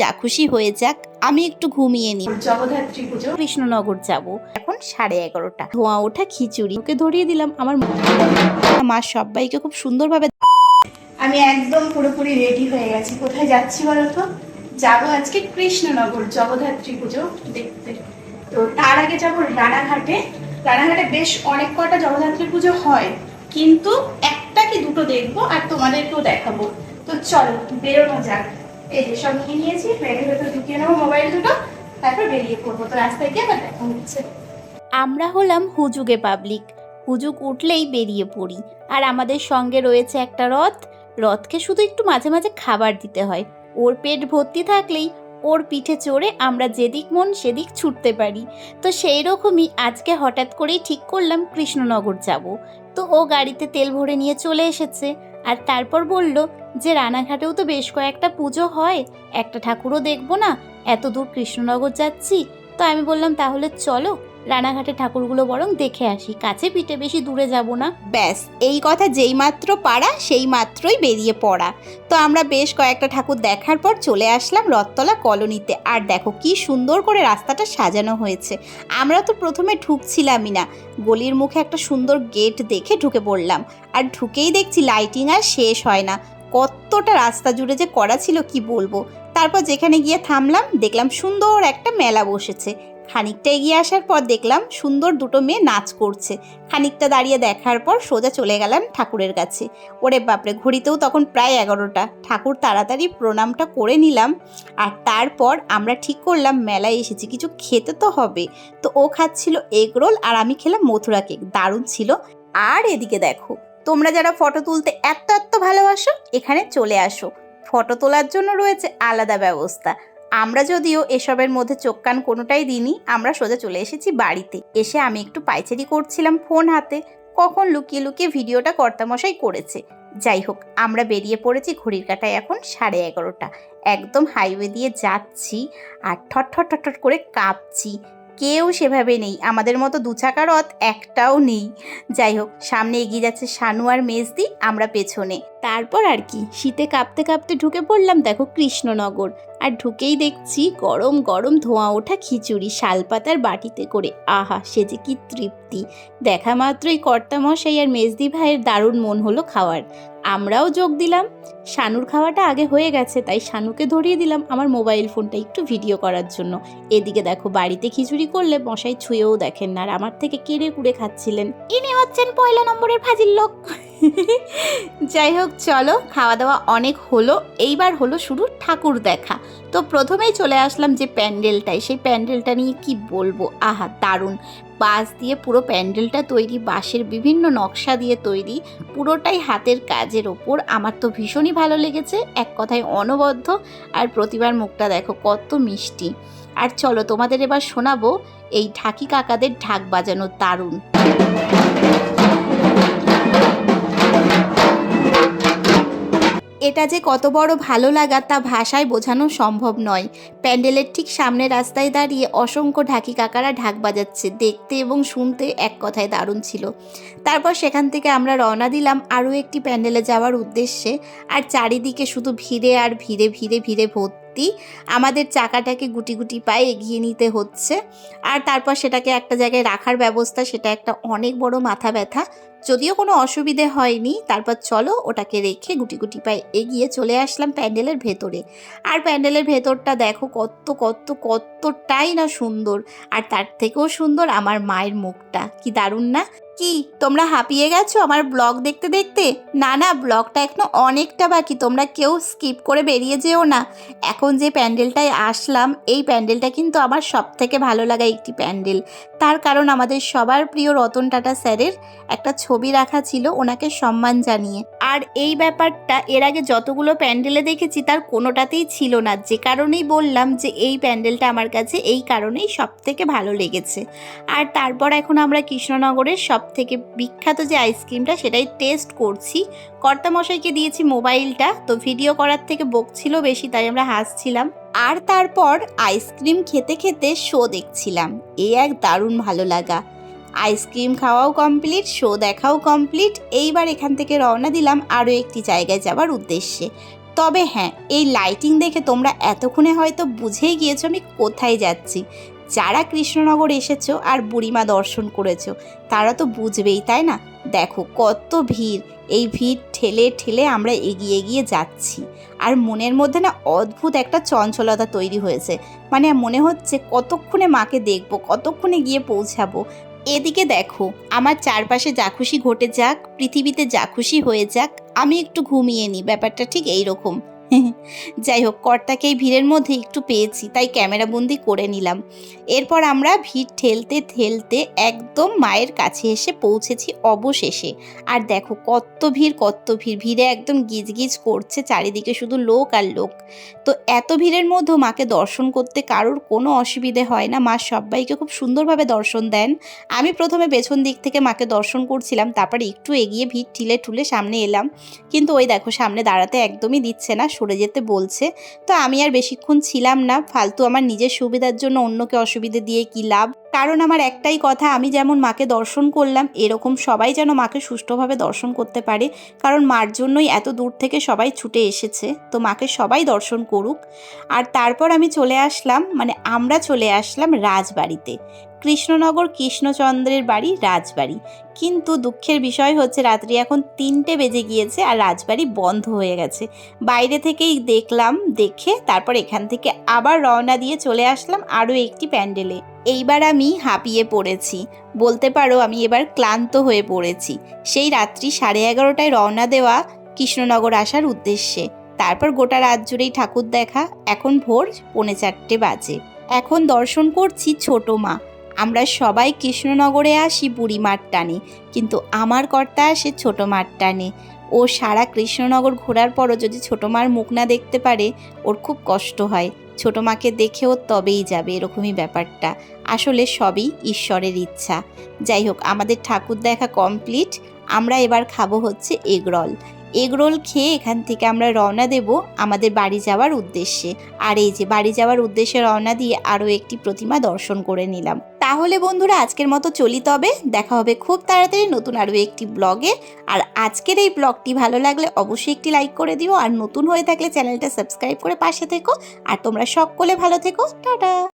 যা খুশি হয়ে যাক আমি একটু ঘুমিয়ে নিই। জগদ্ধাত্রী পুজো। কৃষ্ণনগর যাব। এখন সাড়ে এগারোটা। ধোঁয়া ওঠা খিচুড়ি। ওকে ধরিয়ে দিলাম আমার মা। সবাইকে খুব সুন্দরভাবে আমি একদম পুরোপুরি রেডি হয়ে গেছি। কোথায় যাচ্ছি বলতো? যাব আজকে কৃষ্ণনগর জগদ্ধাত্রী পুজো দেখতে। তো তার আগে যাব রানাঘাটে। রানাঘাটে বেশ অনেক কটা জগদ্ধাত্রী পুজো হয়। কিন্তু একটা কি দুটো দেখব আর তোমাদেরকেও দেখাবো। তো চলো বেরোনো যাক। এই যে সব নিয়ে নিয়েছি ব্যাগের ভেতর ঢুকিয়ে নেব মোবাইল দুটো, তারপর বেরিয়ে পড়ব। তো রাস্তায় গিয়ে আবার দেখা হচ্ছে। আমরা হলাম হুজুগে পাবলিক হুজুগ উঠলেই বেরিয়ে পড়ি। আর আমাদের সঙ্গে রয়েছে একটা রথ। রথকে শুধু একটু মাঝে মাঝে খাবার দিতে হয়। ওর পেট ভর্তি থাকলেই ওর পিঠে চড়ে আমরা যেদিক মন সেদিক ছুটতে পারি। তো সেই রকমই আজকে হঠাৎ করেই ঠিক করলাম কৃষ্ণনগর যাব। তো ও গাড়িতে তেল ভরে নিয়ে চলে এসেছে। আর তারপর বলল যে রানাঘাটেও তো বেশ কয়েকটা পুজো হয়, একটা ঠাকুরও দেখব না, এত দূর কৃষ্ণনগর যাচ্ছি। তো আমি বললাম, তাহলে চলো। রানাঘাটে ঠাকুরগুলো বরং দেখে আসি। কাছে পিঠে বেশি দূরে যাব না। ব্যাস, এই কথা যেই মাত্র পারা, সেই মাত্রই বেরিয়ে পড়া। তো আমরা বেশ কয়েকটা ঠাকুর দেখার পর চলে আসলাম রথতলা কলোনিতে। আর দেখো কি সুন্দর করে রাস্তাটা সাজানো হয়েছে। আমরা তো প্রথমে ঢুকছিলামই না। গলির মুখে একটা সুন্দর গেট দেখে ঢুকে পড়লাম। আর ঢুকেই দেখছি লাইটিং আর শেষ হয় না। কতটা রাস্তা জুড়ে যে করা ছিল কি বলব? তারপর যেখানে গিয়ে থামলাম, দেখলাম সুন্দর একটা মেলা বসেছে। খানিকটা এগিয়ে আসার পর দেখলাম সুন্দর দুটো মেয়ে নাচ করছে। খানিকটা দাঁড়িয়ে দেখার পর সোজা চলে গেলাম ঠাকুরের কাছে। ওরে বাপরে, ঘড়িতেও তখন প্রায় এগারোটা। ঠাকুর তাড়াতাড়ি প্রণামটা করে নিলাম আর তারপর আমরা ঠিক করলাম মেলায় এসেছি, কিছু খেতে তো হবে। তো ও খাচ্ছিল এগ রোল আর আমি খেলাম মথুরা কেক, দারুণ ছিল। আর এদিকে দেখো, তোমরা যারা ফটো তুলতে এত এত ভালোবাসো, এখানে চলে আসো। ফটো তোলার জন্য রয়েছে আলাদা ব্যবস্থা। আমরা যদিও এসবের মধ্যে চোখ কান কোনোটাই দিইনি, আমরা সোজা চলে এসেছি বাড়িতে। এসে আমি একটু পাইচারি করছিলাম ফোন হাতে, কখন লুকিয়ে লুকিয়ে ভিডিওটা কর্তামশাই করেছে। যাই হোক, আমরা বেরিয়ে পড়েছি ঘড়ির কাটায় এখন সাড়ে এগারোটা। একদম হাইওয়ে দিয়ে যাচ্ছি আর ঠট ঠট ঠট করে কাঁপছি। কেউ সেভাবে নেই, আমাদের মতো দু চাকা রথ একটাও নেই। যাই হোক, সামনে এগিয়ে যাচ্ছে শানু আর মেজদি, আমরা পেছনে। তারপর আর কি? শীতে কাঁপতে কাঁপতে ঢুকে পড়লাম দেখো কৃষ্ণনগর। আর ঢুকেই দেখছি গরম গরম ধোঁয়া ওঠা খিচুড়ি শালপাতার বাটিতে করে। আহা, সে যে কি তৃপ্তি। দেখা মাত্রই কর্তামশাই আর মেজদি ভাইয়ের দারুণ মন হলো খাওয়ার। আমরাও যোগ দিলাম। শানুর খাওয়াটা আগে হয়ে গেছে, তাই শানুকে ধরিয়ে দিলাম আমার মোবাইল ফোনটা একটু ভিডিও করার জন্য। এদিকে দেখো বাড়িতে খিচুড়ি করলে মশাই ছুঁয়েও দেখেন না, আর আমার থেকে কেড়ে কুড়ে খাচ্ছিলেন। ইনি হচ্ছেন পয়লা নম্বরের ফাজিল লোক। যাই হোক চলো খাওয়া দাওয়া অনেক হলো। এইবার হলো শুধু ঠাকুর দেখা। তো প্রথমেই চলে আসলাম যে প্যান্ডেলটায়। সেই প্যান্ডেলটা নিয়ে কি বলব? আহা, দারুণ। বাঁশ দিয়ে পুরো প্যান্ডেলটা তৈরি, বাঁশের বিভিন্ন নকশা দিয়ে তৈরি, পুরোটাই হাতের কাজের ওপর। আমার তো ভীষণই ভালো লেগেছে, এক কথায় অনবদ্য। আর প্রতিবার মুখটা দেখো, কত মিষ্টি। আর চলো, তোমাদের এবার শোনাবো এই ঢাকি কাকাদের ঢাক বাজানো দারুণ। এটা যে কত বড় ভালো লাগা তা ভাষায় বোঝানো সম্ভব নয়। প্যান্ডেলের ঠিক সামনে রাস্তায় দাঁড়িয়ে অসংখ্য ঢাকি কাকারা ঢাক বাজাচ্ছে, দেখতে এবং শুনতে এক কথায় দারুণ ছিল। তারপর সেখান থেকে আমরা রওনা দিলাম আরও একটি প্যান্ডেলে যাওয়ার উদ্দেশ্যে। আর চারিদিকে শুধু ভিড়ে আর ভিড়ে ভিড়ে ভিড়ে ভর্তি আমাদের চাকাটাকে গুটি গুটি পায়ে এগিয়ে নিতে হচ্ছে। আর তারপর সেটাকে একটা জায়গায় রাখার ব্যবস্থা, সেটা একটা অনেক বড় মাথা ব্যথা। যদিও কোনো অসুবিধে হয়নি, তারপর চলো ওটাকে রেখে গুটি গুটি পায়ে এগিয়ে চলে আসলাম প্যান্ডেলের ভেতরে। আর প্যান্ডেলের ভেতরটা দেখো কত কত কতটাই না সুন্দর, আর তার থেকেও সুন্দর আমার মায়ের মুখটা। কি দারুণ না? কি, তোমরা হাঁপিয়ে গেছো আমার ব্লগ দেখতে দেখতে? না না, ব্লগটা এখনও অনেকটা বাকি, তোমরা কেউ স্কিপ করে বেরিয়ে যেও না। এখন যে প্যান্ডেলটায় আসলাম, এই প্যান্ডেলটা কিন্তু আমার সব থেকে ভালো লাগা একটি প্যান্ডেল। তার কারণ আমাদের সবার প্রিয় রতন টাটা স্যারের একটা ছবি রাখা ছিল ওনাকে সম্মান জানিয়ে। আর এই ব্যাপারটা, এর আগে যতগুলো প্যান্ডেলে দেখেছি, তার কোনোটাতেই ছিল না। যে কারণেই বললাম যে এই প্যান্ডেলটা আমার কাছে এই কারণেই সব থেকে ভালো লেগেছে। আর তারপর এখন আমরা কৃষ্ণনগরের সব থেকে বিখ্যাত যে আইসক্রিমটা সেটাই টেস্ট করছি। কর্তামশাইকে দিয়েছি মোবাইলটা, তো ভিডিও করার থেকে বকছিল বেশি, তাই আমরা হাসছিলাম। আর তারপর আইসক্রিম খেতে খেতে শো দেখছিলাম। এই এক দারুণ ভালো লাগা। আইসক্রিম খাওয়াও কমপ্লিট শো দেখাও কমপ্লিট এইবার এখান থেকে রওনা দিলাম আরও একটি জায়গায় যাওয়ার উদ্দেশ্যে। তবে হ্যাঁ এই লাইটিং দেখে তোমরা এতক্ষণে হয়তো বুঝেই গিয়েছো আমি কোথায় যাচ্ছি। যারা কৃষ্ণনগর এসেছ আর বুড়িমা দর্শন করেছ, তারা তো বুঝবেই, তাই না? দেখো কত ভিড়। এই ভিড় ঠেলে ঠেলে আমরা এগিয়ে এগিয়ে যাচ্ছি। আর মনের মধ্যে না অদ্ভুত একটা চঞ্চলতা তৈরি হয়েছে। মানে মনে হচ্ছে কতক্ষণে মাকে দেখব, কতক্ষণে গিয়ে পৌঁছাবো। এদিকে দেখো, আমার চারপাশে যা খুশি ঘটে যাক, পৃথিবীতে যা খুশি হয়ে যাক, আমি একটু ঘুমিয়ে নিই, ব্যাপারটা ঠিক এই রকম যাই হোক কর্তাকে এই ভিড়ের মধ্যে একটু পেয়েছি, তাই ক্যামেরা বন্দি করে নিলাম। এরপর আমরা ভিড় ঠেলতে ঠেলতে একদম মায়ের কাছে এসে পৌঁছেছি অবশেষে। আর দেখো, কত ভিড় কত ভিড়, ভিড়ে একদম গিজগিজ করছে চারিদিকে শুধু লোক আর লোক। তো এত ভিড়ের মধ্যেও মাকে দর্শন করতে কারোর কোনো অসুবিধে হয় না, মা সবাইকে খুব সুন্দরভাবে দর্শন দেন। আমি প্রথমে পেছন দিক থেকে মাকে দর্শন করছিলাম, তারপরে একটু এগিয়ে ভিড় ঠিলে ঠুলে সামনে এলাম। কিন্তু ওই দেখো, সামনে দাঁড়াতে একদমই দিচ্ছে না সরে যেতে বলছে। তো আমি আর বেশিক্ষণ ছিলাম না। ফালতু আমার নিজের সুবিধার জন্য অন্যকে অসুবিধে দিয়ে কি লাভ? কারণ আমার একটাই কথা, আমি যেমন মাকে দর্শন করলাম, এরকম সবাই যেন মাকে সুষ্ঠুভাবে দর্শন করতে পারে। কারণ মার জন্যই এত দূর থেকে সবাই ছুটে এসেছে। তো মাকে সবাই দর্শন করুক। আর তারপর আমি চলে আসলাম মানে আমরা চলে আসলাম রাজবাড়িতে। কৃষ্ণনগর কৃষ্ণচন্দ্রের বাড়ি রাজবাড়ি। কিন্তু দুঃখের বিষয় হচ্ছে রাত্রি এখন তিনটে বেজে গিয়েছে আর রাজবাড়ি বন্ধ হয়ে গেছে। বাইরে থেকেই দেখলাম, দেখে তারপর এখান থেকে আবার রওনা দিয়ে চলে আসলাম আরও একটি প্যান্ডেলে। এইবার আমি হাঁপিয়ে পড়েছি। বলতে পারো আমি এবার ক্লান্ত হয়ে পড়েছি। সেই রাত্রি সাড়ে এগারোটায় রওনা দেওয়া কৃষ্ণনগর আসার উদ্দেশ্যে। তারপর গোটা রাত জুড়েই ঠাকুর দেখা। এখন ভোর পৌনে চারটে বাজে। এখন দর্শন করছি ছোট মা। আমরা সবাই কৃষ্ণনগরে আসি বুড়িমার টানে, কিন্তু আমার কর্তা আসে ছোট মার টানে। ও সারা কৃষ্ণনগর ঘোরার পরও যদি ছোট মার মুখ না দেখতে পারে, ওর খুব কষ্ট হয়। ছোট মাকে দেখেও তবেই যাবে এরকমই ব্যাপারটা। আসলে সবই ঈশ্বরের ইচ্ছা। যাই হোক, আমাদের ঠাকুর দেখা কমপ্লিট। আমরা এবার খাব হচ্ছে এগরোল। এগরোল খেয়ে এখান থেকে আমরা রওনা দেব আমাদের বাড়ি যাওয়ার উদ্দেশ্যে। আর এই যে বাড়ি যাওয়ার উদ্দেশ্যে রওনা দিয়ে আরও একটি প্রতিমা দর্শন করে নিলাম। তাহলে বন্ধুরা, আজকের মতো চলি তবে। দেখা হবে খুব তাড়াতাড়ি নতুন আরও একটি ব্লগে। আর আজকের এই ব্লগটি ভালো লাগলে অবশ্যই একটি লাইক করে দিও। আর নতুন হয়ে থাকলে চ্যানেলটা সাবস্ক্রাইব করে পাশে থেকো। আর তোমরা সকলে ভালো থেকো। টাটা!